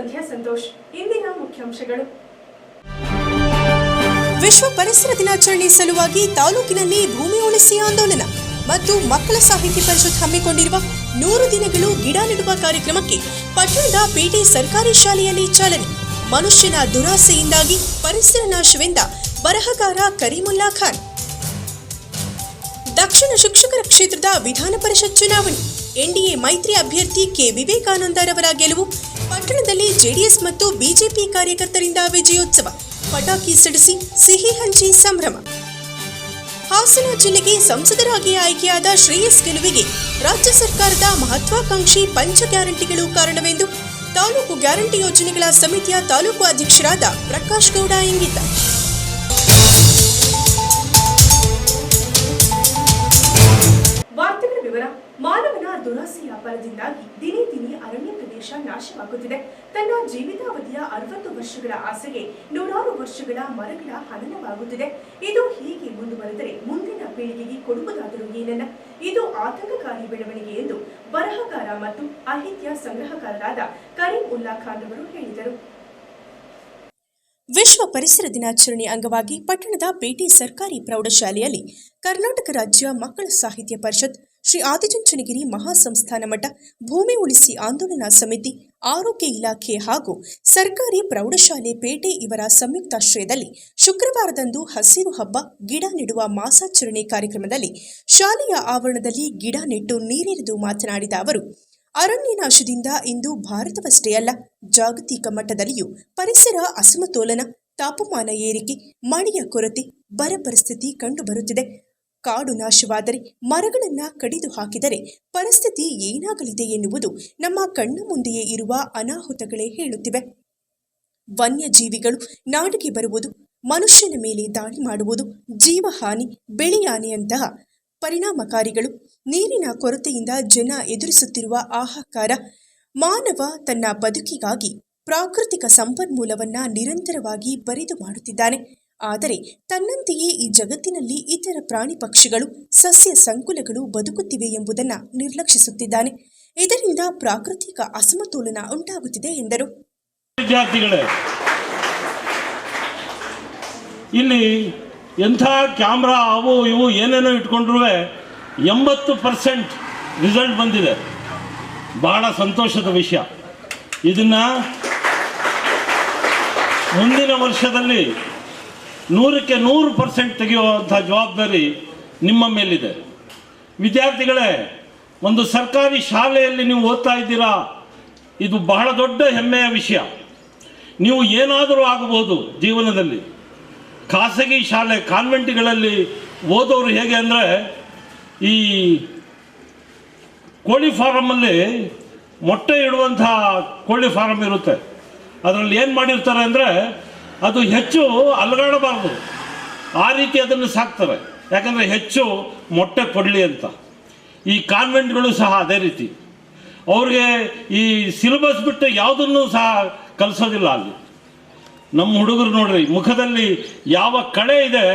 ಸಂಧ್ಯಾ ಸಂತೋಷ್, ಇಂದಿನ ಮುಖ್ಯಾಂಶಗಳು. ವಿಶ್ವ ಪರಿಸರ ದಿನಾಚರಣೆ ಸಲುವಾಗಿ ತಾಲೂಕಿನಲ್ಲಿ ಭೂಮಿ ಉಳಿಸಿ ಆಂದೋಲನ ಮತ್ತು ಮಕ್ಕಳ ಸಾಹಿತ್ಯ ಪರಿಷತ್ ಹಮ್ಮಿಕೊಂಡಿರುವ ನೂರು ದಿನಗಳು ಗಿಡ ನೆಡುವ ಕಾರ್ಯಕ್ರಮಕ್ಕೆ ಪಟ್ಟಣದ ಪೇಟೆ ಸರ್ಕಾರಿ ಶಾಲೆಯಲ್ಲಿ ಚಾಲನೆ. ಮನುಷ್ಯನ ದುರಾಸೆಯಿಂದಾಗಿ ಪರಿಸರ ನಾಶವೆಂದ ಬರಹಗಾರ ಕರೀಮುಲ್ಲಾ ಖಾನ್. ದಕ್ಷಿಣ ಶಿಕ್ಷಕರ ಕ್ಷೇತ್ರದ ವಿಧಾನ ಪರಿಷತ್ ಚುನಾವಣೆ. ಎನ್ಡಿಎ ಮೈತ್ರಿ ಅಭ್ಯರ್ಥಿ ಕೆ ವಿವೇಕಾನಂದರವರ ಗೆಲುವು ಪಟ್ಟಣದಲ್ಲಿ ಜೆಡಿಎಸ್ ಮತ್ತು ಬಿಜೆಪಿ ಕಾರ್ಯಕರ್ತರಿಂದ ವಿಜಯೋತ್ಸವ. ಪಟಾಕಿ ಸಿಡಿಸಿ ಸಿಹಿ ಹಂಚಿ ಸಂಭ್ರಮ. ಹಾಸನ ಜಿಲ್ಲೆಗೆ ಸಂಸದರಾಗಿ ಆಯ್ಕೆಯಾದ ಶ್ರೇಯಸ್ ಗೆಲುವಿಗೆ ರಾಜ್ಯ ಸರ್ಕಾರದ ಮಹತ್ವಾಕಾಂಕ್ಷಿ ಪಂಚ ಗ್ಯಾರಂಟಿಗಳು ಕಾರಣವೆಂದು ತಾಲೂಕು ಗ್ಯಾರಂಟಿ ಯೋಜನೆಗಳ ಸಮಿತಿಯ ತಾಲೂಕು ಅಧ್ಯಕ್ಷರಾದ ಪ್ರಕಾಶ್ ಗೌಡ ಇಂಗಿತ. ಮಾನವನ ದುರಾಸೆಯ ಬಲದಿಂದಾಗಿ ದಿನೇ ದಿನೇ ಅರಣ್ಯ ಪ್ರದೇಶ ನಾಶವಾಗುತ್ತಿದೆ. ತನ್ನ ಜೀವಿತಾವಧಿಯ ಅರವತ್ತು ವರ್ಷಗಳ ಆಸೆಗೆ ನೂರಾರು ವರ್ಷಗಳ ಮರಗಳ ಹನನವಾಗುತ್ತಿದೆ. ಇದು ಹೀಗೆ ಮುಂದುವರೆದರೆ ಮುಂದಿನ ಪೀಳಿಗೆಗೆ ಕೊಡುವುದಾದರೂ ಏನಲ್ಲ. ಇದು ಆತಂಕಕಾರಿ ಬೆಳವಣಿಗೆ ಎಂದು ಬರಹಗಾರ ಮತ್ತು ಸಾಹಿತ್ಯ ಸಂಗ್ರಹಕಾರರಾದ ಕರೀಂ ಉಲ್ಲಾ ಖಾನ್ ಅವರು ಹೇಳಿದರು. ವಿಶ್ವ ಪರಿಸರ ದಿನಾಚರಣೆ ಅಂಗವಾಗಿ ಪಟ್ಟಣದ ಪೇಟೆ ಸರ್ಕಾರಿ ಪ್ರೌಢಶಾಲೆಯಲ್ಲಿ ಕರ್ನಾಟಕ ರಾಜ್ಯ ಮಕ್ಕಳ ಸಾಹಿತ್ಯ ಪರಿಷತ್ ಶ್ರೀ ಆದಿಚುಂಚನಗಿರಿ ಮಹಾಸಂಸ್ಥಾನ ಮಠ ಭೂಮಿ ಉಳಿಸಿ ಆಂದೋಲನ ಸಮಿತಿ, ಆರೋಗ್ಯ ಇಲಾಖೆ ಹಾಗೂ ಸರ್ಕಾರಿ ಪ್ರೌಢಶಾಲೆ ಪೇಟೆ ಇವರ ಸಂಯುಕ್ತಾಶ್ರಯದಲ್ಲಿ ಶುಕ್ರವಾರದಂದು ಹಸಿರು ಹಬ್ಬ ಗಿಡ ನೆಡುವ ಮಾಸಾಚರಣೆ ಕಾರ್ಯಕ್ರಮದಲ್ಲಿ ಶಾಲೆಯ ಆವರಣದಲ್ಲಿ ಗಿಡ ನೆಟ್ಟು ನೀರೆರೆದು ಮಾತನಾಡಿದ ಅವರು, ಅರಣ್ಯನಾಶದಿಂದ ಇಂದು ಭಾರತವಷ್ಟೇ ಅಲ್ಲ, ಜಾಗತಿಕ ಮಟ್ಟದಲ್ಲಿಯೂ ಪರಿಸರ ಅಸಮತೋಲನ, ತಾಪಮಾನ ಏರಿಕೆ, ಮಳೆಯ ಕೊರತೆ, ಬರ ಪರಿಸ್ಥಿತಿ ಕಂಡುಬರುತ್ತಿದೆ. ಕಾಡು ನಾಶವಾದರೆ ಮರಗಳನ್ನು ಕಡಿದು ಹಾಕಿದರೆ ಪರಿಸ್ಥಿತಿ ಏನಾಗಲಿದೆ ಎನ್ನುವುದು ನಮ್ಮ ಕಣ್ಣ ಮುಂದೆಯೇ ಇರುವ ಅನಾಹುತಗಳೇ ಹೇಳುತ್ತಿವೆ. ವನ್ಯಜೀವಿಗಳು ನಾಡಿಗೆ ಬರುವುದು, ಮನುಷ್ಯನ ಮೇಲೆ ದಾಳಿ ಮಾಡುವುದು, ಜೀವಹಾನಿ ಬೆಳೆಯಾನೆಯಂತಹ ಪರಿಣಾಮಕಾರಿಗಳು, ನೀರಿನ ಕೊರತೆಯಿಂದ ಜನ ಎದುರಿಸುತ್ತಿರುವ ಆಹಾಕಾರ, ಮಾನವ ತನ್ನ ಬದುಕಿಗಾಗಿ ಪ್ರಾಕೃತಿಕ ಸಂಪನ್ಮೂಲವನ್ನ ನಿರಂತರವಾಗಿ ಬರಿದು ಮಾಡುತ್ತಿದ್ದಾನೆ. ಆದರೆ ತನ್ನಂತೆಯೇ ಈ ಜಗತ್ತಿನಲ್ಲಿ ಇತರ ಪ್ರಾಣಿ ಪಕ್ಷಿಗಳು, ಸಸ್ಯ ಸಂಕುಲಗಳು ಬದುಕುತ್ತಿವೆ ಎಂಬುದನ್ನು ನಿರ್ಲಕ್ಷಿಸುತ್ತಿದ್ದಾನೆ. ಇದರಿಂದ ಪ್ರಾಕೃತಿಕ ಅಸಮತೋಲನ ಉಂಟಾಗುತ್ತಿದೆ ಎಂದರು. ಇಲ್ಲಿ ಎಂಥ ಕ್ಯಾಮ್ರಾ ಅವು ಇವು ಏನೇನೋ ಇಟ್ಕೊಂಡ್ರೂ ಎಂಬತ್ತು ಪರ್ಸೆಂಟ್ ರಿಸಲ್ಟ್ ಬಂದಿದೆ. ಬಹಳ ಸಂತೋಷದ ವಿಷಯ. ಇದನ್ನು ಮುಂದಿನ ವರ್ಷದಲ್ಲಿ ನೂರಕ್ಕೆ ನೂರು ಪರ್ಸೆಂಟ್ ತೆಗೆಯುವಂಥ ಜವಾಬ್ದಾರಿ ನಿಮ್ಮ ಮೇಲಿದೆ. ವಿದ್ಯಾರ್ಥಿಗಳೇ, ಒಂದು ಸರ್ಕಾರಿ ಶಾಲೆಯಲ್ಲಿ ನೀವು ಓದ್ತಾ ಇದ್ದೀರಾ, ಇದು ಬಹಳ ದೊಡ್ಡ ಹೆಮ್ಮೆಯ ವಿಷಯ. ನೀವು ಏನಾದರೂ ಆಗಬಹುದು ಜೀವನದಲ್ಲಿ. ಖಾಸಗಿ ಶಾಲೆ, ಕಾನ್ವೆಂಟ್ಗಳಲ್ಲಿ ಓದೋರು ಹೇಗೆ ಅಂದರೆ, ಈ ಕೋಳಿ ಫಾರಮಲ್ಲಿ ಮೊಟ್ಟೆ ಇಡುವಂಥ ಕೋಳಿ ಫಾರಮ್ ಇರುತ್ತೆ. ಅದರಲ್ಲಿ ಏನು ಮಾಡಿರ್ತಾರೆ ಅಂದರೆ ಅದು ಹೆಚ್ಚು ಅಲಗಾಡಬಾರ್ದು. ಆ ರೀತಿ ಅದನ್ನು ಸಾಕ್ತಾರೆ ಯಾಕಂದರೆ ಹೆಚ್ಚು ಮೊಟ್ಟೆ ಕೊಡಲಿ ಅಂತ. ಈ ಕಾನ್ವೆಂಟ್ಗಳು ಸಹ ಅದೇ ರೀತಿ. ಅವ್ರಿಗೆ ಈ ಸಿಲೆಬಸ್ ಬಿಟ್ಟು ಯಾವುದನ್ನು ಸಹ ಕಲಿಸೋದಿಲ್ಲ ಅಲ್ಲಿ. ನಮ್ಮ ಹುಡುಗರು ನೋಡ್ರಿ, ಮುಖದಲ್ಲಿ ಯಾವ ಕಳೆ ಇದೆ,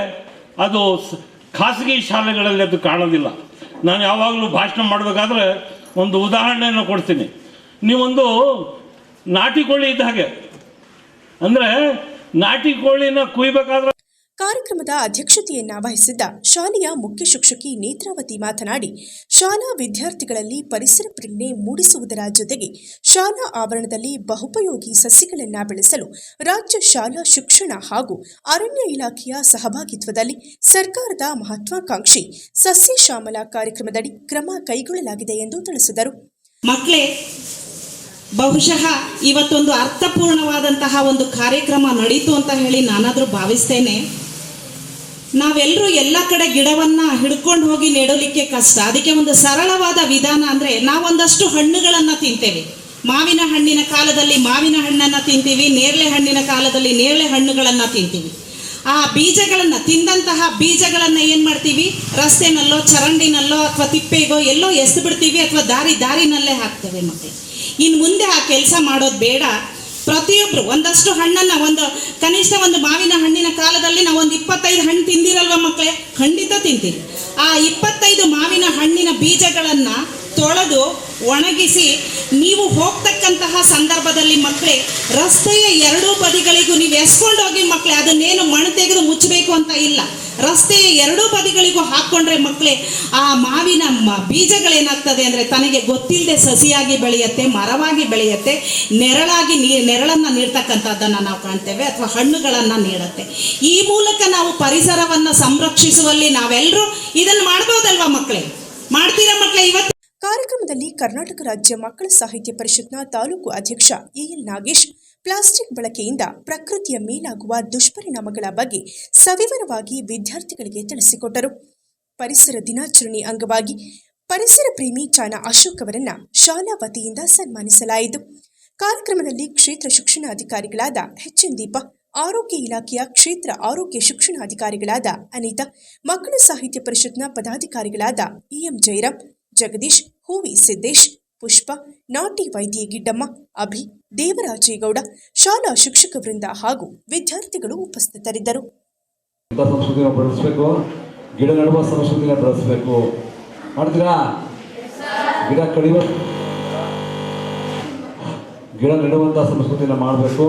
ಅದು ಖಾಸಗಿ ಶಾಲೆಗಳಲ್ಲಿ ಅದು ಕಾಣೋದಿಲ್ಲ. ನಾನು ಯಾವಾಗಲೂ ಭಾಷಣ ಮಾಡಬೇಕಾದ್ರೆ ಒಂದು ಉದಾಹರಣೆಯನ್ನು ಕೊಡ್ತೀನಿ. ನೀವೊಂದು ನಾಟಿ ಕೋಳಿ ಇದ್ದ ಹಾಗೆ. ಅಂದರೆ ನಾಟಿ ಕೋಳಿನ ಕುಯ್ಬೇಕಾದ್ರೆ ಕಾರ್ಯಕ್ರಮದ ಅಧ್ಯಕ್ಷತೆಯನ್ನ ವಹಿಸಿದ್ದ ಶಾಲೆಯ ಮುಖ್ಯ ಶಿಕ್ಷಕಿ ನೇತ್ರಾವತಿ ಮಾತನಾಡಿ ಶಾಲಾ ವಿದ್ಯಾರ್ಥಿಗಳಲ್ಲಿ ಪರಿಸರ ಪ್ರಜ್ಞೆ ಮೂಡಿಸುವುದರ ಜೊತೆಗೆ ಶಾಲಾ ಆವರಣದಲ್ಲಿ ಬಹುಪಯೋಗಿ ಸಸಿಗಳನ್ನು ಬೆಳೆಸಲು ರಾಜ್ಯ ಶಾಲಾ ಶಿಕ್ಷಣ ಹಾಗೂ ಅರಣ್ಯ ಇಲಾಖೆಯ ಸಹಭಾಗಿತ್ವದಲ್ಲಿ ಸರ್ಕಾರದ ಮಹತ್ವಾಕಾಂಕ್ಷಿ ಸಸ್ಯ ಶ್ಯಾಮಲ ಕಾರ್ಯಕ್ರಮದಡಿ ಕ್ರಮ ಕೈಗೊಳ್ಳಲಾಗಿದೆ ಎಂದು ತಿಳಿಸಿದರು. ಮಕ್ಕಳೇ ಬಹುಶಃ ಇವತ್ತೊಂದು ಅರ್ಥಪೂರ್ಣವಾದಂತಹ ಒಂದು ಕಾರ್ಯಕ್ರಮ ನಡೀತು ಅಂತ ಹೇಳಿ ನಾನಾದರೂ ಭಾವಿಸ್ತೇನೆ. ನಾವೆಲ್ಲರೂ ಎಲ್ಲ ಕಡೆ ಗಿಡವನ್ನ ಹಿಡ್ಕೊಂಡು ಹೋಗಿ ನೆಡಲಿಕ್ಕೆ ಕಷ್ಟ. ಅದಕ್ಕೆ ಒಂದು ಸರಳವಾದ ವಿಧಾನ ಅಂದರೆ ನಾವೊಂದಷ್ಟು ಹಣ್ಣುಗಳನ್ನು ತಿಂತೇವೆ. ಮಾವಿನ ಹಣ್ಣಿನ ಕಾಲದಲ್ಲಿ ಮಾವಿನ ಹಣ್ಣನ್ನು ತಿಂತೀವಿ, ನೇರಳೆ ಹಣ್ಣಿನ ಕಾಲದಲ್ಲಿ ನೇರಳೆ ಹಣ್ಣುಗಳನ್ನು ತಿಂತೀವಿ. ಆ ಬೀಜಗಳನ್ನು, ತಿಂದಂತಹ ಬೀಜಗಳನ್ನು ಏನು ಮಾಡ್ತೀವಿ? ರಸ್ತೆನಲ್ಲೋ, ಚರಂಡಿನಲ್ಲೋ ಅಥವಾ ತಿಪ್ಪೆಗೋ ಎಲ್ಲೋ ಎಸ್ದು ಬಿಡ್ತೀವಿ ಅಥವಾ ದಾರಿ ದಾರಿನಲ್ಲೇ ಹಾಕ್ತೇವೆ ಮತ್ತೆ. ಇನ್ನು ಮುಂದೆ ಆ ಕೆಲಸ ಮಾಡೋದು ಬೇಡ. ಪ್ರತಿಯೊಬ್ಬರು ಒಂದಷ್ಟು ಹಣ್ಣನ್ನ, ಒಂದು ಕನಿಷ್ಠ ಒಂದು ಮಾವಿನ ಹಣ್ಣಿನ ಕಾಲದಲ್ಲಿ ನಾವು ಒಂದು ಇಪ್ಪತ್ತೈದು ಹಣ್ಣು ತಿಂದಿರಲ್ವ ಮಕ್ಕಳೇ ಖಂಡಿತ ತಿಂತೀವಿ. ಆ ಇಪ್ಪತ್ತೈದು ಮಾವಿನ ಹಣ್ಣಿನ ಬೀಜಗಳನ್ನು ತೊಳೆದು ಒಣಗಿಸಿ ನೀವು ಹೋಗ್ತಕ್ಕಂತಹ ಸಂದರ್ಭದಲ್ಲಿ ಮಕ್ಕಳೇ ರಸ್ತೆಯ ಎರಡೂ ಬದಿಗಳಿಗೂ ನೀವು ಎಸ್ಕೊಂಡು ಹೋಗಿ ಮಕ್ಕಳೇ ಅದನ್ನೇನು ಮಣ್ಣು ತೆಗೆದು ಮುಚ್ಚಬೇಕು ಅಂತ ಇಲ್ಲ. ರಸ್ತೆಯ ಎರಡೂ ಬದಿಗಳಿಗೂ ಹಾಕ್ಕೊಂಡ್ರೆ ಮಕ್ಕಳೇ ಆ ಮಾವಿನ ಬೀಜಗಳೇನಾಗ್ತದೆ ಅಂದರೆ ತನಗೆ ಗೊತ್ತಿಲ್ಲದೆ ಸಸಿಯಾಗಿ ಬೆಳೆಯುತ್ತೆ, ಮರವಾಗಿ ಬೆಳೆಯುತ್ತೆ, ನೆರಳಾಗಿ ನೀ ನೆರಳನ್ನು ನೀಡ್ತಕ್ಕಂಥದ್ದನ್ನು ನಾವು ಕಾಣ್ತೇವೆ ಅಥವಾ ಹಣ್ಣುಗಳನ್ನು ನೀಡುತ್ತೆ. ಈ ಮೂಲಕ ನಾವು ಪರಿಸರವನ್ನು ಸಂರಕ್ಷಿಸುವಲ್ಲಿ ನಾವೆಲ್ಲರೂ ಇದನ್ನು ಮಾಡ್ಬೋದಲ್ವಾ ಮಕ್ಕಳೇ ಮಾಡ್ತೀರಾ ಮಕ್ಕಳೇ ಇವತ್ತು? ಕಾರ್ಯಕ್ರಮದಲ್ಲಿ ಕರ್ನಾಟಕ ರಾಜ್ಯ ಮಕ್ಕಳ ಸಾಹಿತ್ಯ ಪರಿಷತ್ನ ತಾಲೂಕು ಅಧ್ಯಕ್ಷ ಎಎಲ್ ನಾಗೇಶ್, ಪ್ಲಾಸ್ಟಿಕ್ ಬಳಕೆಯಿಂದ ಪ್ರಕೃತಿಯ ಮೇಲಾಗುವ ದುಷ್ಪರಿಣಾಮಗಳ ಬಗ್ಗೆ ಸವಿವರವಾಗಿ ವಿದ್ಯಾರ್ಥಿಗಳಿಗೆ ತಿಳಿಸಿಕೊಟ್ಟರು. ಪರಿಸರ ದಿನಾಚರಣೆ ಅಂಗವಾಗಿ ಪರಿಸರ ಪ್ರೇಮಿ ಚಾನ ಅಶೋಕ್ ಅವರನ್ನ ಶಾಲಾ ವತಿಯಿಂದ ಸನ್ಮಾನಿಸಲಾಯಿತು. ಕಾರ್ಯಕ್ರಮದಲ್ಲಿ ಕ್ಷೇತ್ರ ಶಿಕ್ಷಣಾಧಿಕಾರಿಗಳಾದ ಹೆಚ್ಎನ್ ಎನ್ ದೀಪ, ಆರೋಗ್ಯ ಇಲಾಖೆಯ ಕ್ಷೇತ್ರ ಆರೋಗ್ಯ ಶಿಕ್ಷಣಾಧಿಕಾರಿಗಳಾದ ಅನಿತಾ, ಮಕ್ಕಳ ಸಾಹಿತ್ಯ ಪರಿಷತ್ನ ಪದಾಧಿಕಾರಿಗಳಾದ ಇಎಂ ಜೈರಾಮ್ ಜಗದೀಶ್ ಹೂವಿ ಸಿದ್ದೇಶ್, ಪುಷ್ಪ, ನಾಟಿ ವೈದ್ಯ ಗಿಡ್ಡಮ್ಮ, ಅಭಿ, ದೇವರಾಜೇಗೌಡ, ಶಾಲಾ ಶಿಕ್ಷಕ ವೃಂದ ಹಾಗೂ ವಿದ್ಯಾರ್ಥಿಗಳು ಉಪಸ್ಥಿತರಿದ್ದರು. ಸಂಸ್ಕೃತಿನ ಗಿಡ ನೆಡುವ ಸಂಸ್ಕೃತಿನ ಬೆಳೆಸಬೇಕು. ಮಾಡ್ತೀರಾ? ಗಿಡ ಕಡಿಯುವ ಗಿಡ ನೆಡುವಂಥ ಸಂಸ್ಕೃತಿನ ಮಾಡಬೇಕು.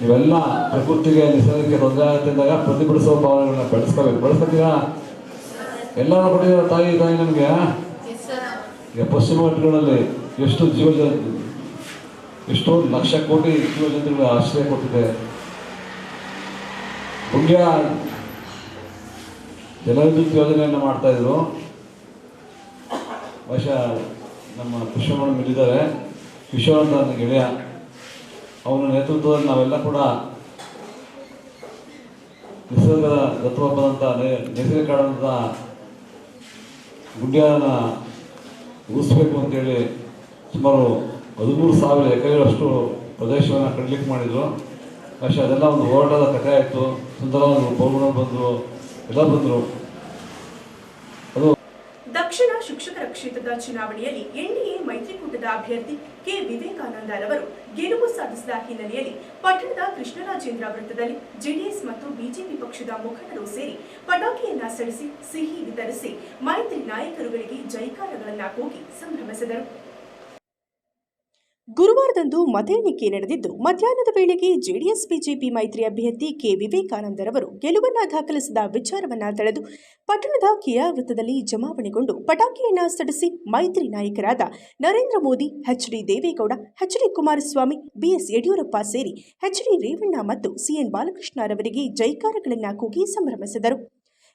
ನೀವೆಲ್ಲ ಪ್ರಕೃತಿಗೆ ನಿಸರ್ಗಕ್ಕೆ ತೊಂದರೆ ಆಗುತ್ತೆ ಅಂದಾಗ ಪ್ರತಿಭಟಿಸುವ ಭಾವನೆಗಳನ್ನ ಬೆಳೆಸ್ಕೋಬೇಕು. ಬೆಳೆಸ್ಕೊತೀರಾ? ಎಲ್ಲರೂ ಕೊಟ್ಟಿದ್ದೀರ ತಾಯಿ ತಾಯಿ ನಮಗೆ? ಪಶ್ಚಿಮ ಘಟ್ಟಗಳಲ್ಲಿ ಎಷ್ಟು ಜೀವ ಜಂತು ಎಷ್ಟೋ ಲಕ್ಷ ಕೋಟಿ ಜೀವ ಜಂತುಗಳ ಆಶ್ರಯ ಕೊಟ್ಟಿದೆ. ಮುಖ್ಯ ಜಲವಿದ್ಯುತ್ ಯೋಜನೆಯನ್ನು ಮಾಡ್ತಾ ಇದ್ರು. ಬಹುಶಃ ನಮ್ಮ ಕೃಷ್ಣಮಣ ಇಲ್ಲಿದ್ದಾರೆ ಕಿಶೋರ್ ಅಂತ ಗೆಳೆಯ, ಅವನ ನೇತೃತ್ವದಲ್ಲಿ ನಾವೆಲ್ಲ ಕೂಡ ನಿಸರ್ಗದ ದತ್ತವಾದಂಥ ನೈಸರ್ಗಿಕ ಕಾಡಂಥ ಗುಡ್ಯಾನ ಉಳಿಸ್ಬೇಕು ಅಂತೇಳಿ ಸುಮಾರು ಹದಿಮೂರು ಸಾವಿರ ಎಕರೆಗಳಷ್ಟು ಪ್ರದೇಶವನ್ನು ಕಡ್ಲಿಕ್ಕೆ ಮಾಡಿದರು. ಬಹುಶಃ ಅದೆಲ್ಲ ಒಂದು ಹೋರಾಟದ ಆಯಿತು. ಸುಂದರವಾದ ಪೌರ್ಣ ಬಂದರು ಎಲ್ಲ ಬಂದರು. ಶಿಕ್ಷಕರ ಕ್ಷೇತ್ರದ ಚುನಾವಣೆಯಲ್ಲಿ ಎನ್ಡಿಎ ಮೈತ್ರಿಕೂಟದ ಅಭ್ಯರ್ಥಿ ಕೆ. ವಿವೇಕಾನಂದ ರವರು ಗೆಲುವು ಸಾಧಿಸಿದ ಹಿನ್ನೆಲೆಯಲ್ಲಿ ಪಟ್ಟಣದ ಕೃಷ್ಣರಾಜೇಂದ್ರ ವೃತ್ತದಲ್ಲಿ ಜೆಡಿಎಸ್ ಮತ್ತು ಬಿಜೆಪಿ ಪಕ್ಷದ ಮುಖಂಡರು ಸೇರಿ ಪಟಾಕಿಯನ್ನ ಸಡಿಸಿ ಸಿಹಿ ವಿತರಿಸಿ ಮೈತ್ರಿ ನಾಯಕರುಗಳಿಗೆ ಜೈಕಾರಗಳನ್ನ ಕೂಗಿ ಸಂಭ್ರಮಿಸಿದರು. ಗುರುವಾರದಂದು ಮತ ಎಣಿಕೆ ನಡೆದಿದ್ದು, ಮಧ್ಯಾಹ್ನದ ವೇಳೆಗೆ ಜೆಡಿಎಸ್, ಬಿಜೆಪಿ ಮೈತ್ರಿ ಅಭ್ಯರ್ಥಿ ಕೆ. ವಿವೇಕಾನಂದರವರು ಗೆಲುವನ್ನ ದಾಖಲಿಸಿದ ವಿಚಾರವನ್ನ ತಳೆದು ಪಟ್ಟಣದ ಕಿಯಾ ವೃತ್ತದಲ್ಲಿ ಜಮಾವಣೆಗೊಂಡು ಪಟಾಕಿಯನ್ನ ಸಡಿಸಿ ಮೈತ್ರಿ ನಾಯಕರಾದ Narendra Modi H D Deve Gowda H D Kumaraswamy, B S Yediyurappa ಸೇರಿ ಎಚ್ ಡಿ ರೇವಣ್ಣ ಮತ್ತು ಸಿಎನ್ ಬಾಲಕೃಷ್ಣರವರಿಗೆ ಜೈಕಾರಗಳನ್ನ ಕೂಗಿ ಸಂಭ್ರಮಿಸಿದರು.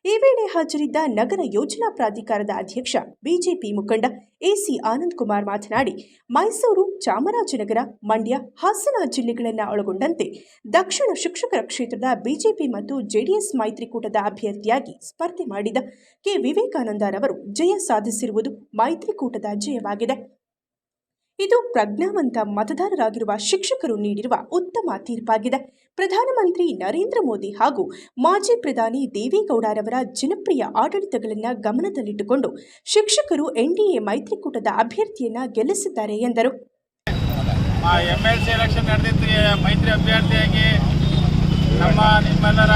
ಈ ವೇಳೆ ಹಾಜರಿದ್ದ ನಗರ ಯೋಜನಾ ಪ್ರಾಧಿಕಾರದ ಅಧ್ಯಕ್ಷ ಬಿಜೆಪಿ ಮುಖಂಡ ಎಸಿ ಆನಂದ್ ಕುಮಾರ್ ಮಾತನಾಡಿ, ಮೈಸೂರು ಚಾಮರಾಜನಗರ, ಮಂಡ್ಯ, ಹಾಸನ ಜಿಲ್ಲೆಗಳನ್ನು ಒಳಗೊಂಡಂತೆ ದಕ್ಷಿಣ ಶಿಕ್ಷಕರ ಕ್ಷೇತ್ರದ ಬಿಜೆಪಿ ಮತ್ತು ಜೆಡಿಎಸ್ ಮೈತ್ರಿಕೂಟದ ಅಭ್ಯರ್ಥಿಯಾಗಿ ಸ್ಪರ್ಧೆ ಮಾಡಿದ ಕೆ. ವಿವೇಕಾನಂದರವರು ಜಯ ಸಾಧಿಸಿರುವುದು ಮೈತ್ರಿಕೂಟದ ಜಯವಾಗಿದೆ. ಇದು ಪ್ರಜ್ಞಾವಂತ ಮತದಾರರಾಗಿರುವ ಶಿಕ್ಷಕರು ನೀಡಿರುವ ಉತ್ತಮ ತೀರ್ಪಾಗಿದೆ. ಪ್ರಧಾನಮಂತ್ರಿ ನರೇಂದ್ರ ಮೋದಿ ಹಾಗೂ ಮಾಜಿ ಪ್ರಧಾನಿ ದೇವೇಗೌಡರವರ ಜನಪ್ರಿಯ ಆಡಳಿತಗಳನ್ನು ಗಮನದಲ್ಲಿಟ್ಟುಕೊಂಡು ಶಿಕ್ಷಕರು ಎನ್ಡಿಎ ಮೈತ್ರಿಕೂಟದ ಅಭ್ಯರ್ಥಿಯನ್ನ ಗೆಲ್ಲಿಸಿದ್ದಾರೆ ಎಂದರು. ಮೈತ್ರಿ ಅಭ್ಯರ್ಥಿಯಾಗಿ ನಮ್ಮ ನಿಮ್ಮೆಲ್ಲರ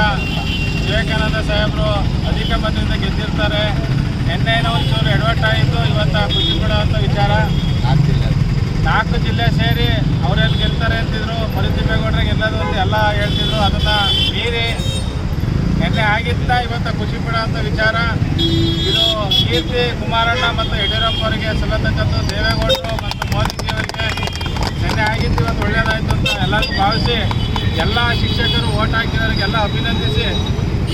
ವಿವೇಕಾನಂದ ಸಾಹೇಬರು ಅಧಿಕ ಮತದಿಂದ ಗೆದ್ದಿರ್ತಾರೆ. ನಿನ್ನೆನೋ ಒಂಚೂರು ಎಡವಟ್ಟಾಯಿತು ಇವತ್ತು ಖುಷಿ ಪಡುವಂಥ ವಿಚಾರ ಜಿಲ್ಲೆ ಸೇರಿ ಅವರೆಲ್ಲಿ ಗೆಲ್ತಾರೆ ಅಂತಿದ್ರು ಮರುತಿಮ್ಮೇಗೌಡ್ರೆ ಗೆಲ್ಲೋದು ಅಂತ ಎಲ್ಲ ಹೇಳ್ತಿದ್ರು, ಅದನ್ನು ಮೀರಿ ನಿನ್ನೆ ಆಗಿದ್ದ ಇವತ್ತು ಖುಷಿ ಪಡುವಂಥ ವಿಚಾರ. ಇದು ಕೀರ್ತಿ ಕುಮಾರಣ್ಣ ಮತ್ತು ಯಡಿಯೂರಪ್ಪ ಅವರಿಗೆ ಸಲ್ಲತಕ್ಕಂಥ ದೇವೇಗೌಡರು ಮತ್ತು ಮೋದಿಜಿಯವರಿಗೆ ನಿನ್ನೆ ಆಗಿದ್ದು ಇವತ್ತು ಒಳ್ಳೆಯದಾಯಿತು ಅಂತ ಎಲ್ಲರೂ ಭಾವಿಸಿ ಎಲ್ಲ ಶಿಕ್ಷಕರು ಓಟ್ ಹಾಕಿದವರಿಗೆಲ್ಲ ಅಭಿನಂದಿಸಿ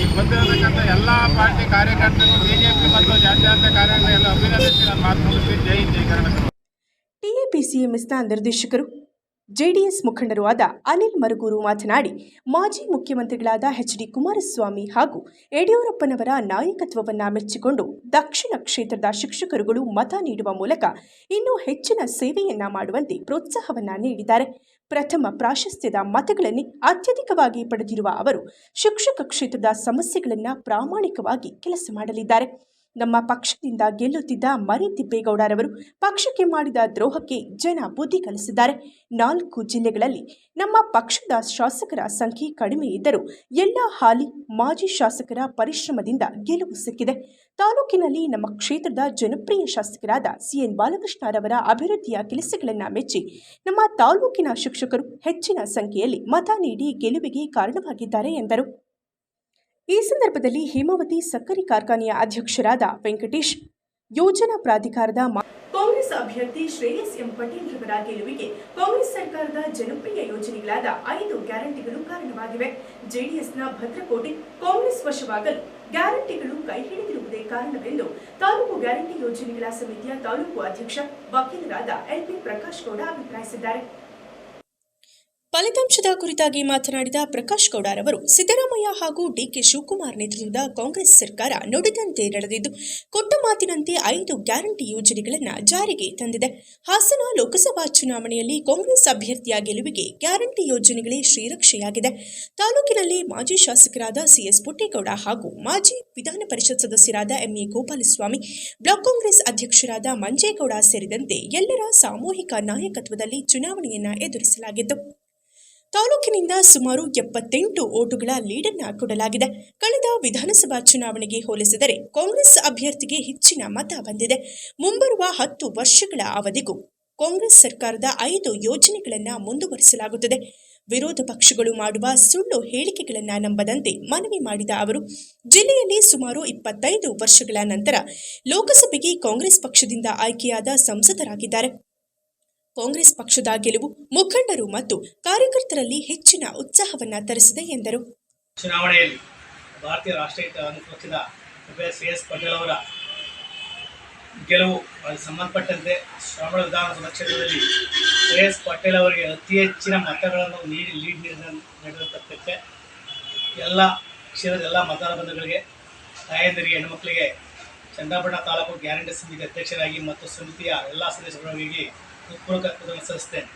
ಈಗ ಬಂದಿರತಕ್ಕಂಥ ಎಲ್ಲ ಪಾರ್ಟಿ ಕಾರ್ಯಕರ್ತರು ಬಿ ಜೆ ಪಿ ಮತ್ತು ಜಾತ್ಯಂತ ಕಾರ್ಯಕರ್ತರು ಎಲ್ಲ ಅಭಿನಂದಿಸಿ ನಾನು ಮಾತು ಮುಗಿಸಿ. ಜೈ ಜೈ ಕರ್ನಾಟಕ. ಟಿಎಪಿಸಿಎಂಎಸ್ನ ನಿರ್ದೇಶಕರು, ಜೆಡಿಎಸ್ ಮುಖಂಡರೂ ಆದ ಅನಿಲ್ ಮರುಗೂರು ಮಾತನಾಡಿ, ಮಾಜಿ ಮುಖ್ಯಮಂತ್ರಿಗಳಾದ ಎಚ್ ಡಿ ಕುಮಾರಸ್ವಾಮಿ ಹಾಗೂ ಯಡಿಯೂರಪ್ಪನವರ ನಾಯಕತ್ವವನ್ನು ಮೆಚ್ಚಿಕೊಂಡು ದಕ್ಷಿಣ ಕ್ಷೇತ್ರದ ಶಿಕ್ಷಕರುಗಳು ಮತ ನೀಡುವ ಮೂಲಕ ಇನ್ನೂ ಹೆಚ್ಚಿನ ಸೇವೆಯನ್ನ ಮಾಡುವಂತೆ ಪ್ರೋತ್ಸಾಹವನ್ನ ನೀಡಿದ್ದಾರೆ. ಪ್ರಥಮ ಪ್ರಾಶಸ್ತ್ಯದ ಮತಗಳನ್ನೇ ಅತ್ಯಧಿಕವಾಗಿ ಪಡೆದಿರುವ ಅವರು ಶಿಕ್ಷಕ ಕ್ಷೇತ್ರದ ಸಮಸ್ಯೆಗಳನ್ನು ಪ್ರಾಮಾಣಿಕವಾಗಿ ಕೆಲಸ ಮಾಡಲಿದ್ದಾರೆ. ನಮ್ಮ ಪಕ್ಷದಿಂದ ಗೆಲ್ಲುತ್ತಿದ್ದ ಮರಿ ತಿಪ್ಪೇಗೌಡರವರು ಪಕ್ಷಕ್ಕೆ ಮಾಡಿದ ದ್ರೋಹಕ್ಕೆ ಜನ ಬುದ್ಧಿ ಕಲಿಸಿದ್ದಾರೆ. ನಾಲ್ಕು ಜಿಲ್ಲೆಗಳಲ್ಲಿ ನಮ್ಮ ಪಕ್ಷದ ಶಾಸಕರ ಸಂಖ್ಯೆ ಕಡಿಮೆ ಇದ್ದರೂ ಎಲ್ಲ ಹಾಲಿ ಮಾಜಿ ಶಾಸಕರ ಪರಿಶ್ರಮದಿಂದ ಗೆಲುವು ಸಿಕ್ಕಿದೆ. ತಾಲೂಕಿನಲ್ಲಿ ನಮ್ಮ ಕ್ಷೇತ್ರದ ಜನಪ್ರಿಯ ಶಾಸಕರಾದ ಸಿಎನ್ ಬಾಲಕೃಷ್ಣರವರ ಅಭಿವೃದ್ಧಿಯ ಕೆಲಸಗಳನ್ನು ಮೆಚ್ಚಿ ನಮ್ಮ ತಾಲೂಕಿನ ಶಿಕ್ಷಕರು ಹೆಚ್ಚಿನ ಸಂಖ್ಯೆಯಲ್ಲಿ ಮತ ನೀಡಿ ಗೆಲುವಿಗೆ ಕಾರಣವಾಗಿದ್ದಾರೆ ಎಂದರು. ಈ ಸಂದರ್ಭದಲ್ಲಿ ಹೇಮಾವತಿ ಸಕ್ಕರೆ ಕಾರ್ಖಾನೆಯ ಅಧ್ಯಕ್ಷರಾದ ವೆಂಕಟೇಶ್, ಯೋಜನಾ ಪ್ರಾಧಿಕಾರದ ಕಾಂಗ್ರೆಸ್ ಅಭ್ಯರ್ಥಿ ಶ್ರೇಯಸ್ ಎಂ ಪಟೇಲ್ ರವರ ಗೆಲುವಿಗೆ ಕಾಂಗ್ರೆಸ್ ಸರ್ಕಾರದ ಜನಪ್ರಿಯ ಯೋಜನೆಗಳಾದ ಐದು ಗ್ಯಾರಂಟಿಗಳು ಕಾರಣವಾಗಿವೆ. ಜೆಡಿಎಸ್ನ ಭದ್ರಕೋಟೆ ಕಾಂಗ್ರೆಸ್ ವಶವಾಗಲು ಗ್ಯಾರಂಟಿಗಳು ಕೈ ಹಿಡಿದಿರುವುದೇ ಕಾರಣವೆಂದು ತಾಲೂಕು ಗ್ಯಾರಂಟಿ ಯೋಜನೆಗಳ ಸಮಿತಿಯ ತಾಲೂಕು ಅಧ್ಯಕ್ಷ ವಕೀಲರಾದ ಎಲ್ಪಿ ಪ್ರಕಾಶ್ ಗೌಡ ಅಭಿಪ್ರಾಯಿಸಿದ್ದಾರೆ. ಫಲಿತಾಂಶದ ಕುರಿತಾಗಿ ಮಾತನಾಡಿದ ಪ್ರಕಾಶ್ ಗೌಡರವರು ಸಿದ್ದರಾಮಯ್ಯ ಹಾಗೂ ಡಿಕೆ ಶಿವಕುಮಾರ್ ನೇತೃತ್ವದ ಕಾಂಗ್ರೆಸ್ ಸರ್ಕಾರ ನುಡಿದಂತೆ ನಡೆದಿದ್ದು, ಕೊಟ್ಟ ಮಾತಿನಂತೆ ಐದು ಗ್ಯಾರಂಟಿ ಯೋಜನೆಗಳನ್ನು ಜಾರಿಗೆ ತಂದಿದೆ. ಹಾಸನ ಲೋಕಸಭಾ ಚುನಾವಣೆಯಲ್ಲಿ ಕಾಂಗ್ರೆಸ್ ಅಭ್ಯರ್ಥಿಯ ಗೆಲುವಿಗೆ ಗ್ಯಾರಂಟಿ ಯೋಜನೆಗಳೇ ಶ್ರೀರಕ್ಷೆಯಾಗಿದೆ. ತಾಲೂಕಿನಲ್ಲಿ ಮಾಜಿ ಶಾಸಕರಾದ ಸಿಎಸ್ ಪುಟ್ಟೇಗೌಡ ಹಾಗೂ ಮಾಜಿ ವಿಧಾನ ಪರಿಷತ್ ಸದಸ್ಯರಾದ ಎಂಎ ಗೋಪಾಲಸ್ವಾಮಿ, ಬ್ಲಾಕ್ ಕಾಂಗ್ರೆಸ್ ಅಧ್ಯಕ್ಷರಾದ ಮಂಜೇಗೌಡ ಸೇರಿದಂತೆ ಎಲ್ಲರ ಸಾಮೂಹಿಕ ನಾಯಕತ್ವದಲ್ಲಿ ಚುನಾವಣೆಯನ್ನು ಎದುರಿಸಲಾಗಿತ್ತು. ತಾಲೂಕಿನಿಂದ ಸುಮಾರು ಎಪ್ಪತ್ತೆಂಟು ಓಟುಗಳ ಲೀಡನ್ನ ಕೊಡಲಾಗಿದೆ. ಕಳೆದ ವಿಧಾನಸಭಾ ಚುನಾವಣೆಗೆ ಹೋಲಿಸಿದರೆ ಕಾಂಗ್ರೆಸ್ ಅಭ್ಯರ್ಥಿಗೆ ಹೆಚ್ಚಿನ ಮತ ಬಂದಿದೆ. ಮುಂಬರುವ ಹತ್ತು ವರ್ಷಗಳ ಅವಧಿಗೂ ಕಾಂಗ್ರೆಸ್ ಸರ್ಕಾರದ ಐದು ಯೋಜನೆಗಳನ್ನು ಮುಂದುವರಿಸಲಾಗುತ್ತದೆ. ವಿರೋಧ ಪಕ್ಷಗಳು ಮಾಡುವ ಸುಳ್ಳು ಹೇಳಿಕೆಗಳನ್ನು ನಂಬದಂತೆ ಮನವಿ ಮಾಡಿದ ಅವರು, ಜಿಲ್ಲೆಯಲ್ಲಿ ಸುಮಾರು ಇಪ್ಪತ್ತೈದು ವರ್ಷಗಳ ನಂತರ ಲೋಕಸಭೆಗೆ ಕಾಂಗ್ರೆಸ್ ಪಕ್ಷದಿಂದ ಆಯ್ಕೆಯಾದ ಸಂಸದರಾಗಿದ್ದಾರೆ. ಕಾಂಗ್ರೆಸ್ ಪಕ್ಷದ ಗೆಲುವು ಮುಖಂಡರು ಮತ್ತು ಕಾರ್ಯಕರ್ತರಲ್ಲಿ ಹೆಚ್ಚಿನ ಉತ್ಸಾಹವನ್ನು ತರಿಸಿದೆ ಎಂದರು. ಚುನಾವಣೆಯಲ್ಲಿ ಭಾರತೀಯ ರಾಷ್ಟ್ರೀಯ ಪಕ್ಷದ ಸಿ ಎಸ್ ಪಟೇಲ್ ಅವರ ಗೆಲುವು ಅದಕ್ಕೆ ಸಂಬಂಧಪಟ್ಟಂತೆ ಶ್ರಾವಣ ವಿಧಾನಸಭಾ ಕ್ಷೇತ್ರದಲ್ಲಿ ಸಿ ಎಸ್ ಪಟೇಲ್ ಅವರಿಗೆ ಅತಿ ಹೆಚ್ಚಿನ ಮತಗಳನ್ನು ನೀಡಿ ಲೀಡ್ ನೀಡಿರತಕ್ಕಂತೆ ಎಲ್ಲ ಕ್ಷೇತ್ರದ ಎಲ್ಲ ಮತದಾರ ಬಂಧುಗಳಿಗೆ ತಾಯಂದಿರಿಗೆ, ಹೆಣ್ಣುಮಕ್ಕಳಿಗೆ ಚಂದ್ರಾಪಟ್ಟಣ ತಾಲೂಕು ಗ್ಯಾರಂಟಿ ಸಮಿತಿ ಅಧ್ಯಕ್ಷರಾಗಿ ಮತ್ತು ಸಮಿತಿಯ ಎಲ್ಲ ಸದಸ್ಯರಿಗೆ ಕೃತಜ್ಞತೆ ಸಲ್ಲಿಸ್ತೇನೆ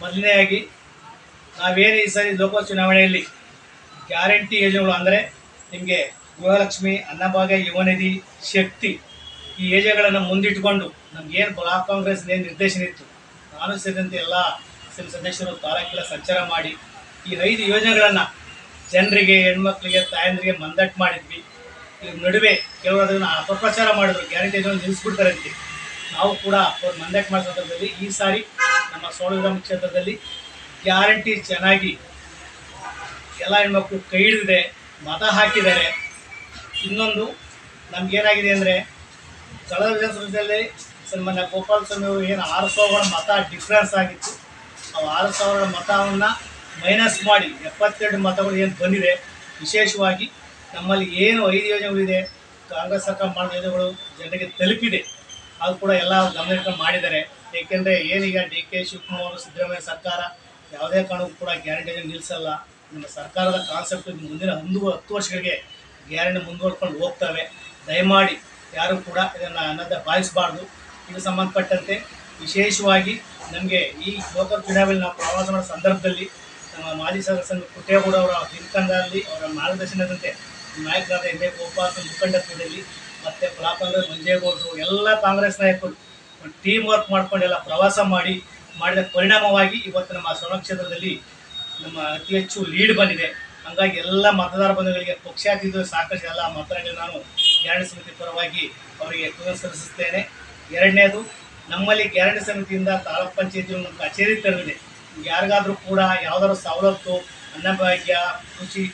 ಮೊದಲನೆಯಾಗಿ, ನಾವೇನು ಈ ಸಾರಿ ಲೋಕಸಭಾ ಚುನಾವಣೆಯಲ್ಲಿ ಗ್ಯಾರಂಟಿ ಯೋಜನೆಗಳು ಅಂದರೆ ನಿಮಗೆ ಗೃಹಲಕ್ಷ್ಮಿ, ಅನ್ನಭಾಗ್ಯ, ಯುವನಿಧಿ, ಶಕ್ತಿ ಈ ಯೋಜನೆಗಳನ್ನು ಮುಂದಿಟ್ಟುಕೊಂಡು ನಮಗೇನು ಬ್ಲಾಕ್ ಕಾಂಗ್ರೆಸ್ ಏನು ನಿರ್ದೇಶನ ಇತ್ತು, ನಾನು ಸೇರಿದಂತೆ ಎಲ್ಲ ಸದಸ್ಯರು ತಾಲೂಕೆಲ್ಲ ಸಂಚಾರ ಮಾಡಿ ಈ ಐದು ಯೋಜನೆಗಳನ್ನು ಜನರಿಗೆ, ಹೆಣ್ಮಕ್ಳಿಗೆ, ತಾಯಂದಿರಿಗೆ ಮಂದಟ್ಟು ಮಾಡಿದ್ವಿ. ಇದ್ರ ನಡುವೆ ಕೆಲವರು ಅದನ್ನು ಅಪಪ್ರಚಾರ ಮಾಡಿದ್ರು, ಗ್ಯಾರಂಟಿ ಯೋಜನೆ ನಿಲ್ಲಿಸ್ಬಿಡ್ತಾರೆ ಅಂತ. ನಾವು ಕೂಡ ಅವ್ರು ಮಂಡ್ಯ ಮಾಡೋ ಸಂದರ್ಭದಲ್ಲಿ ಈ ಸಾರಿ ನಮ್ಮ ಸೋಳಗ್ರಾಮ ಕ್ಷೇತ್ರದಲ್ಲಿ ಗ್ಯಾರಂಟಿ ಚೆನ್ನಾಗಿ ಎಲ್ಲ ಹೆಣ್ಮಕ್ಳು ಕೈ ಹಿಡಿದಿದೆ ಮತ ಹಾಕಿದ್ದಾರೆ ಇನ್ನೊಂದು ನಮ್ಗೇನಾಗಿದೆ ಅಂದರೆ ಕಳೆದ ವಿಧಾನಸಭೆಯಲ್ಲಿ ಸನ್ಮಾನ್ಯ ಗೋಪಾಲ ಸ್ವಾಮಿ ಅವರು ಏನು ಆರು ಸಾವಿರ ಮತ ಡಿಫ್ರೆನ್ಸ್ ಆಗಿತ್ತು. ಆ ಆರು ಸಾವಿರ ಮತವನ್ನು ಮೈನಸ್ ಮಾಡಿ ಎಪ್ಪತ್ತೆರಡು ಮತಗಳು ಏನು ಬಂದಿದೆ, ವಿಶೇಷವಾಗಿ ನಮ್ಮಲ್ಲಿ ಏನು ಐದು ಯೋಜನೆಗಳಿದೆ, ಕಾಂಗ್ರೆಸ್ ಸರ್ಕಾರ ಮಾಡಿದ ಯೋಜನೆಗಳು ಜನರಿಗೆ ತಲುಪಿದೆ. ಅದು ಕೂಡ ಎಲ್ಲ ಗಮನ ಮಾಡಿದ್ದಾರೆ. ಏಕೆಂದರೆ ಏನೀಗ ಡಿ ಕೆ ಶಿವಕುಮಾರ್ ಸಿದ್ದರಾಮಯ್ಯ ಸರ್ಕಾರ ಯಾವುದೇ ಕಾರಣಕ್ಕೂ ಕೂಡ ಗ್ಯಾರಂಟಿ ನಿಲ್ಲಿಸಲ್ಲ. ನಮ್ಮ ಸರ್ಕಾರದ ಕಾನ್ಸೆಪ್ಟ್ ಮುಂದಿನ ಒಂದು ಹತ್ತು ವರ್ಷಗಳಿಗೆ ಗ್ಯಾರಂಟಿ ಮುಂದುವರ್ಕೊಂಡು ಹೋಗ್ತವೆ. ದಯಮಾಡಿ ಯಾರು ಕೂಡ ಇದನ್ನು ಅನ್ನದ ಭಾವಿಸಬಾರ್ದು. ಇದು ಸಂಬಂಧಪಟ್ಟಂತೆ ವಿಶೇಷವಾಗಿ ನಮಗೆ ಈ ಲೋಕಸಭಾ ಚುನಾವಣೆಯಲ್ಲಿ ನಾವು ಪ್ರವಾಸ ಮಾಡೋ ಸಂದರ್ಭದಲ್ಲಿ ನಮ್ಮ ಮಾಜಿ ಸದಸ್ಯರು ಪುಟ್ಟೇಗೌಡ ಅವರ ಹಿರಿಕಂಡದಲ್ಲಿ ಅವರ ಮಾರ್ಗದರ್ಶನದಂತೆ ನಾಯಕರಾದ ಎಂ ಎ ಗೋಪಾಲ್ ಮುಖಂಡತ್ವದಲ್ಲಿ ಮತ್ತು ಕಾಂಗ್ರೆಸ್ ಮಂಜೇಗೌಡರು ಎಲ್ಲ ಕಾಂಗ್ರೆಸ್ ನಾಯಕರು ಟೀಮ್ ವರ್ಕ್ ಮಾಡ್ಕೊಂಡು ಎಲ್ಲ ಪ್ರವಾಸ ಮಾಡಿ, ಮಾಡಿದ ಪರಿಣಾಮವಾಗಿ ಇವತ್ತು ನಮ್ಮ ಸೊಣ ಕ್ಷೇತ್ರದಲ್ಲಿ ನಮ್ಮ ಅತಿ ಹೆಚ್ಚು ಲೀಡ್ ಬಂದಿದೆ. ಹಾಗಾಗಿ ಎಲ್ಲ ಮತದಾರ ಬಂಧುಗಳಿಗೆ ಪಕ್ಷಾತೀತ ಸಾಕಷ್ಟು ಎಲ್ಲ ಮತದಾರರಿಗೆ ನಾನು ಗ್ಯಾರಂಟಿ ಸಮಿತಿ ಪರವಾಗಿ ಅವರಿಗೆ ಪುನಸ್ಕರಿಸುತ್ತೇನೆ ಎರಡನೇದು, ನಮ್ಮಲ್ಲಿ ಗ್ಯಾರಂಟಿ ಸಮಿತಿಯಿಂದ ತಾಲೂಕ್ ಪಂಚಾಯತಿ ಒಂದು ಕಚೇರಿ ತೆರೆದಿದೆ. ಯಾರಿಗಾದರೂ ಕೂಡ ಯಾವ್ದಾದ್ರು ಸವಲತ್ತು ಅನ್ನಭಾಗ್ಯ ಕೃಷಿ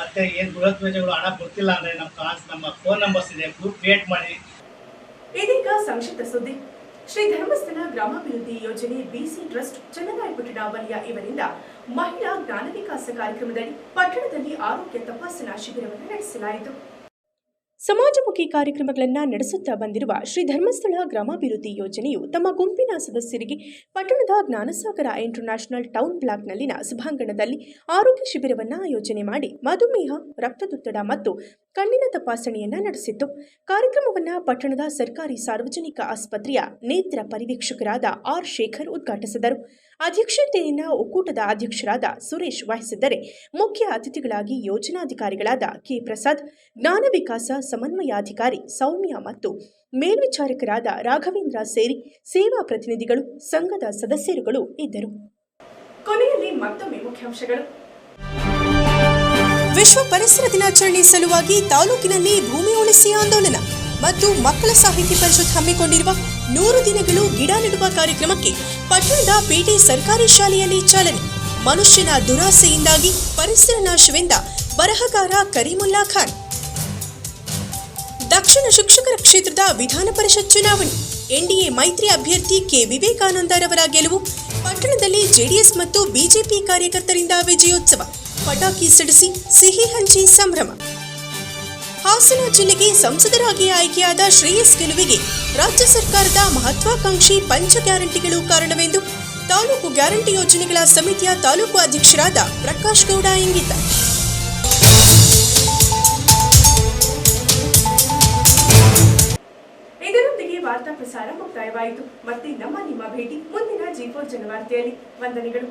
ಮತ್ತು ಏನು ಬೃಹತ್ ಯೋಜನೆಗಳು ಹಣ ಗೊತ್ತಿಲ್ಲ ಅಂದ್ರೆ ನಮ್ಮ ಕಾನ್ಸ್ ನಮ್ಮ ಫೋನ್ ನಂಬರ್ಸ್ ಇದೆ ಗ್ರೂಪ್ ಕ್ರಿಯೇಟ್ ಮಾಡಿ. ಇದೀಗ ಸಂಕ್ಷಿಪ್ತ ಸುದ್ದಿ. ಶ್ರೀ ಧರ್ಮಸ್ಥಳ ಗ್ರಾಮಾಭಿವೃದ್ಧಿ ಯೋಜನೆ ಬಿಸಿ ಟ್ರಸ್ಟ್ ಚನ್ನರಾಯಪಟ್ಟಣ ವಲಯ ಇವರಿಂದ ಮಹಿಳಾ ಜ್ಞಾನ ವಿಕಾಸ ಕಾರ್ಯಕ್ರಮದಡಿ ಪಟ್ಟಣದಲ್ಲಿ ಆರೋಗ್ಯ ತಪಾಸಣಾ ಶಿಬಿರವನ್ನು ನಡೆಸಲಾಯಿತು. ಸಮಾಜಮುಖಿ ಕಾರ್ಯಕ್ರಮಗಳನ್ನು ನಡೆಸುತ್ತಾ ಬಂದಿರುವ ಶ್ರೀ ಧರ್ಮಸ್ಥಳ ಗ್ರಾಮಾಭಿವೃದ್ಧಿ ಯೋಜನೆಯು ತಮ್ಮ ಗುಂಪಿನ ಸದಸ್ಯರಿಗೆ ಪಟ್ಟಣದ ಜ್ಞಾನಸಾಗರ ಇಂಟರ್ನ್ಯಾಷನಲ್ ಟೌನ್ ಬ್ಲಾಕ್ನಲ್ಲಿನ ಸಭಾಂಗಣದಲ್ಲಿ ಆರೋಗ್ಯ ಶಿಬಿರವನ್ನು ಆಯೋಜನೆ ಮಾಡಿ ಮಧುಮೇಹ, ರಕ್ತದೊತ್ತಡ ಮತ್ತು ಕಣ್ಣಿನ ತಪಾಸಣೆಯನ್ನ ನಡೆಸಿತ್ತು. ಕಾರ್ಯಕ್ರಮವನ್ನು ಪಟ್ಟಣದ ಸರ್ಕಾರಿ ಸಾರ್ವಜನಿಕ ಆಸ್ಪತ್ರೆಯ ನೇತ್ರ ಪರಿವೀಕ್ಷಕರಾದ ಆರ್ ಶೇಖರ್ ಉದ್ಘಾಟಿಸಿದರು. ಅಧ್ಯಕ್ಷತೆಯನ್ನ ಒಕ್ಕೂಟದ ಅಧ್ಯಕ್ಷರಾದ ಸುರೇಶ್ ವಹಿಸಿದ್ದರೆ ಮುಖ್ಯ ಅತಿಥಿಗಳಾಗಿ ಯೋಜನಾಧಿಕಾರಿಗಳಾದ ಕೆ ಪ್ರಸಾದ್ ಜ್ಞಾನ ವಿಕಾಸ ಸಮನ್ವಯಾಧಿಕಾರಿ ಸೌಮ್ಯ ಮತ್ತು ಮೇಲ್ವಿಚಾರಕರಾದ ರಾಘವೇಂದ್ರ ಸೇರಿ ಸೇವಾ ಪ್ರತಿನಿಧಿಗಳು, ಸಂಘದ ಸದಸ್ಯರುಗಳು ಇದ್ದರು. ಕೊನೆಯಲ್ಲಿ ಮತ್ತೊಮ್ಮೆ ಮುಖ್ಯಾಂಶಗಳು. ವಿಶ್ವ ಪರಿಸರ ದಿನಾಚರಣೆ ಸಲುವಾಗಿ ತಾಲೂಕಿನಲ್ಲಿ ಭೂಮಿ ಉಳಿಸಿ ಆಂದೋಲನ ಮತ್ತು ಮಕ್ಕಳ ಸಾಹಿತ್ಯ ಪರಿಷತ್ ಹಮ್ಮಿಕೊಂಡಿರುವ ನೂರು ದಿನಗಳು ಗಿಡ ನೆಡುವ ಕಾರ್ಯಕ್ರಮಕ್ಕೆ ಪಟ್ಟಣದ ಪೇಟೆ ಸರ್ಕಾರಿ ಶಾಲೆಯಲ್ಲಿ ಚಾಲನೆ. ಮನುಷ್ಯನ ದುರಾಸೆಯಿಂದಾಗಿ ಪರಿಸರ ನಾಶವೆಂದ ಬರಹಗಾರ ಕರೀಮುಲ್ಲಾ ಖಾನ್. ದಕ್ಷಿಣ ಶಿಕ್ಷಕರ ಕ್ಷೇತ್ರದ ವಿಧಾನ ಪರಿಷತ್ ಚುನಾವಣೆ. ಎನ್ಡಿಎ ಮೈತ್ರಿ ಅಭ್ಯರ್ಥಿ ಕೆ. ವಿವೇಕಾನಂದರವರ ಗೆಲುವು, ಪಟ್ಟಣದಲ್ಲಿ ಜೆಡಿಎಸ್ ಮತ್ತು ಬಿಜೆಪಿ ಕಾರ್ಯಕರ್ತರಿಂದ ವಿಜಯೋತ್ಸವ. ಪಟಾಕಿ ಸಿಡಿಸಿ ಸಿಹಿ ಹಂಚಿ ಸಂಭ್ರಮ. ಹಾಸನ ಜಿಲ್ಲೆಗೆ ಸಂಸದರಾಗಿ ಆಯ್ಕೆಯಾದ ಶ್ರೇಯಸ್ ಗೆಲುವಿಗೆ ರಾಜ್ಯ ಸರ್ಕಾರದ ಮಹತ್ವಾಕಾಂಕ್ಷಿ ಪಂಚ ಗ್ಯಾರಂಟಿಗಳು ಕಾರಣವೆಂದು ತಾಲೂಕು ಗ್ಯಾರಂಟಿ ಯೋಜನೆಗಳ ಸಮಿತಿಯ ತಾಲೂಕು ಅಧ್ಯಕ್ಷರಾದ ಪ್ರಕಾಶ್ ಗೌಡ ಇಂಗಿತ. ಇದರೊಂದಿಗೆ ವಾರ್ತಾ ಪ್ರಸಾರ ಮುಕ್ತಾಯವಾಯಿತು. ಮತ್ತೆ ನಮ್ಮ ನಿಮ್ಮ ಭೇಟಿ ಮುಂದಿನ ಜಿ ಜನವಾರ್ತೆಯಲ್ಲಿ ವಂದನೆಗಳು.